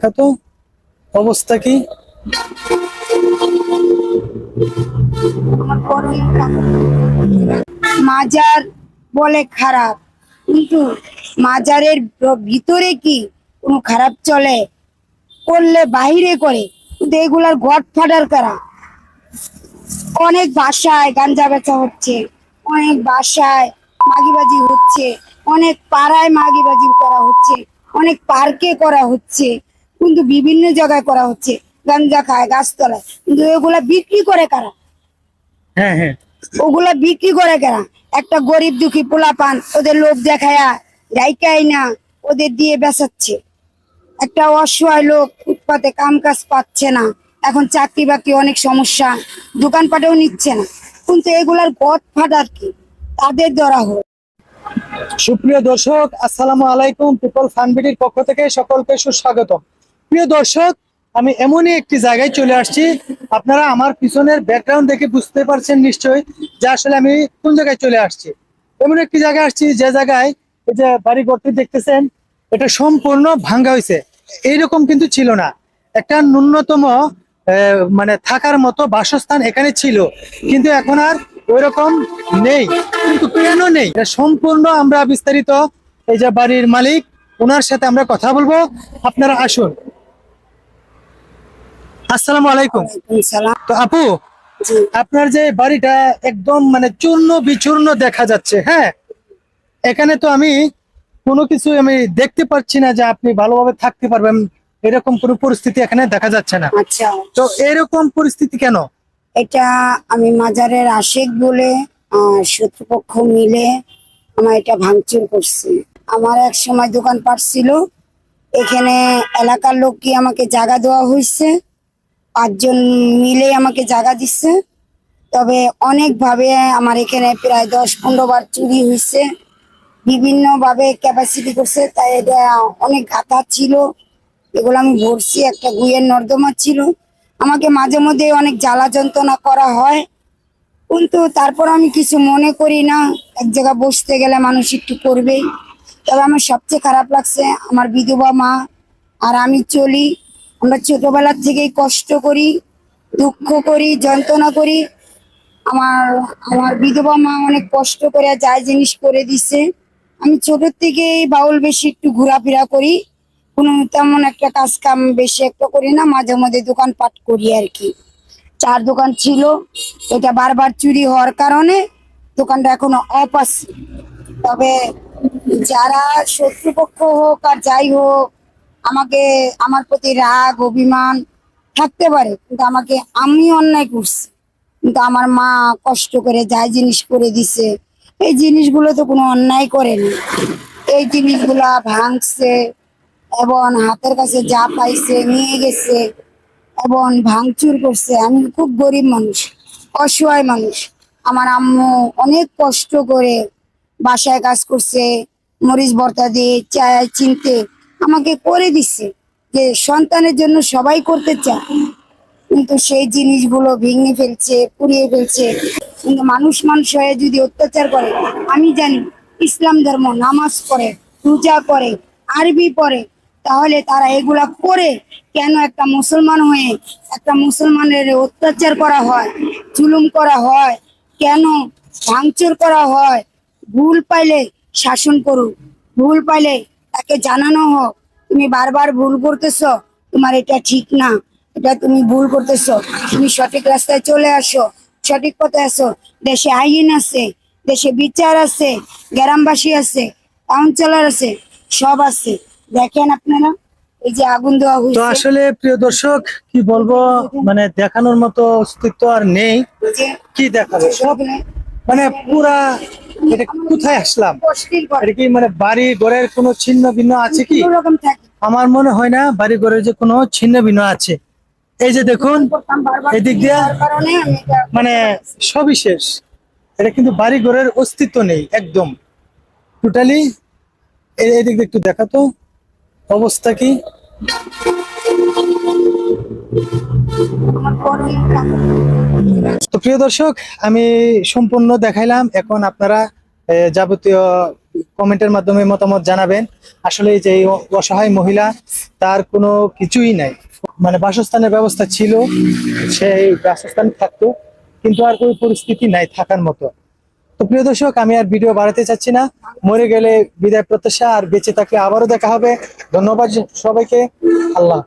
তো অবস্থা কি? মাজার বলে খারাপ। কিন্তু মাজারের ভিতরে কি কোনো খারাপ চলে? করলে বাইরে করে। কিন্তু এগুলার গড ফাটার কারা? অনেক বাসায় গাঞ্জা বেচা হচ্ছে। অনেক বাসায় মাগিবাজি হচ্ছে। অনেক পাড়ায় মাগিবাজি করা হচ্ছে। অনেক পার্কে করা হচ্ছে। কিন্তু বিভিন্ন জায়গায় করা হচ্ছে। গাঞ্জা খায় গাছতলায় কিন্তু এগুলা বিক্রি করে কারা? হ্যাঁ হ্যাঁ। ওগুলা বিক্রি করে কেনা একটা গরিব দুঃখী পোলা পান ওদের লোক দেখায়া রাইকাই না ওদের দিয়ে বেচাচ্ছে। একটা অসহায় লোক ফুটপাতে কাম কাজ পাচ্ছে না। এখন চাকরি বাকরি অনেক সমস্যা দোকানপাটেও নিচ্ছে না। কিন্তু এগুলার গদ ফাটার কি? তাদের ধরা হোক। সুপ্রিয় দর্শক আসসালামু আলাইকুম পিপল ফানবিটির পক্ষ থেকে সকলকে সুস্বাগতম। প্রিয় দর্শক, আমি এমনই একটি জায়গায় চলে আসছি। আপনারা আমার পিছনের ব্যাকগ্রাউন্ড দেখে বুঝতে পারছেন নিশ্চয়ই যে আসলে আমি কোন জায়গায় চলে আসছি। এমন একটি জায়গায় আসছি যে জায়গায় এই যে বাড়ি ঘরটি দেখতেছেন, এটা সম্পূর্ণ ভাঙ্গা হয়েছে। এইরকম কিন্তু ছিল না। একটা ন্যূনতম মানে থাকার মতো বাসস্থান এখানে ছিল। কিন্তু এখন আর ওই রকম নেই, কিন্তু কেন নেই? এটা সম্পূর্ণ আমরা বিস্তারিত এই যে বাড়ির মালিক, ওনার সাথে আমরা কথা বলব। আপনারা আসুন। আসসালামু আলাইকুম। তো আপু আপনার যে বাড়িটা একদম মানে চূর্ণ বিচূর্ণ দেখা যাচ্ছে হ্যাঁ? এখানে তো আমি কোনো কিছু আমি দেখতে পাচ্ছি না যে আপনি ভালোভাবে থাকতে পারবেন এরকম কোনো পরিস্থিতি এখানে দেখা যাচ্ছে না। আচ্ছা। তো এরকম পরিস্থিতি কেন? এটা আমি মাজারের আশেক বলে শত্রুপক্ষ মিলে আমার এটা ভাঙচুর করছে। আমার এক সময় দোকানপাট ছিল এখানে এলাকার লোক কি আমাকে জায়গা দেওয়া হয়েছে? পাঁচজন মিলে আমাকে জায়গা দিচ্ছে। তবে অনেকভাবে আমার এখানে প্রায় দশ পনেরো বার চুরি হয়েছে। বিভিন্ন ভাবে ক্যাপাসিটি করছে, তাই এটা অনেক গাথা ছিল। এগুলো আমি ভরছি, একটা গুইয়ের নর্দমা ছিল। আমাকে মাঝে মধ্যে অনেক জ্বালা যন্ত্রণা করা হয়। কিন্তু তারপর আমি কিছু মনে করি না। এক জায়গায় বসতে গেলে মানুষ একটু করবেই। তবে আমার সবচেয়ে খারাপ লাগছে, আমার বিধবা মা, আর আমি চলি। আমরা ছোটবেলার থেকেই কষ্ট করি, দুঃখ করি, যন্ত্রণা করি। আমার আমার বিধবা মা অনেক কষ্ট করে যায় জিনিস করে দিছে। আমি ছোট থেকেই বাউল বেশি একটু ঘোরাফেরা করি। কোনো তেমন একটা কাজ কাম বেশি একটা করি না, মাঝে মধ্যে দোকানপাট করি আর কি। চার দোকান ছিল, এটা বারবার চুরি হওয়ার কারণে দোকানটা এখনও অফ আছে। তবে যারা শত্রুপক্ষ হোক আর যাই হোক আমাকে আমার প্রতি রাগ, অভিমান থাকতে পারে, কিন্তু আমাকে আমি অন্যায় করছি। কিন্তু আমার মা কষ্ট করে যাই জিনিস করে দিছে, এই জিনিসগুলো তো কোনো অন্যায় করেনি। এই জিনিসগুলা ভাঙছে এবং হাতের কাছে যা পাইছে নিয়ে গেছে এবং ভাঙচুর করছে। আমি খুব গরিব মানুষ, অসহায় মানুষ। আমার আম্মু অনেক কষ্ট করে বাসায় কাজ করছে, মরিচ ভর্তা দিয়ে চায়, চিনতে আমাকে করে দিচ্ছে যে সন্তানের জন্য সবাই করতে চায়। কিন্তু সেই জিনিসগুলো ভেঙে ফেলছে, পুড়িয়ে ফেলছে। কিন্তু মানুষ মানুষ হয়ে যদি অত্যাচার করে, আমি জানি ইসলাম ধর্ম নামাজ পড়ে পূজা করে আরবি পড়ে, তাহলে তারা এগুলা করে কেন একটা মুসলমান হয়ে, একটা মুসলমানের অত্যাচার করা হয়, জুলুম করা হয়, কেন ভাঙচুর করা হয়? ভুল পাইলে শাসন করুক, ভুল পাইলে তাকে জানানো হোক তুমি বারবার ভুল করতেছো তোমার এটা ঠিক না এটা তুমি ভুল করতেছো। তুমি সঠিক রাস্তায় চলে আসো সঠিক পথে আসো। দেশে আইন আছে দেশে বিচার আছে গ্রামবাসী আছে কাউন্সিলর আছে সব আছে। দেখেন আপনারা এই যে আগুন দেওয়া তো হয়েছে আসলে প্রিয় দর্শক কি বলব মানে দেখানোর মতো অস্তিত্ব আর নেই। কি দেখাবে? সব মানে পুরা এটা কোথায় আসলাম? এটা কি মানে বাড়ি ঘরের কোনো ছিন্ন ভিন্ন আছে কি? আমার মনে হয় না বাড়ি ঘরের যে কোনো ছিন্ন ভিন্ন আছে। এই যে দেখুন এদিক দিয়ে মানে সবই শেষ। এটা কিন্তু বাড়ি ঘরের অস্তিত্ব নেই একদম। টোটালি এদিক দিয়ে একটু দেখাতো। অবস্থা কি? তো প্রিয় দর্শক, আমি সম্পূর্ণ দেখাইলাম। এখন আপনারা যাবতীয় কমেন্টের মাধ্যমে মতামত জানাবেন। আসলে যে অসহায় মহিলা, তার কোনো কিছুই নাই। মানে বাসস্থানের ব্যবস্থা ছিল, সেই বাসস্থান থাকতো, কিন্তু আর কোনো পরিস্থিতি নাই থাকার মতো। তো প্রিয় দর্শক, আমি আর ভিডিও বাড়াতে চাচ্ছি না। মরে গেলে বিদায় প্রত্যাশা, আর বেঁচে থাকলে আবারও দেখা হবে। ধন্যবাদ সবাইকে। আল্লাহ।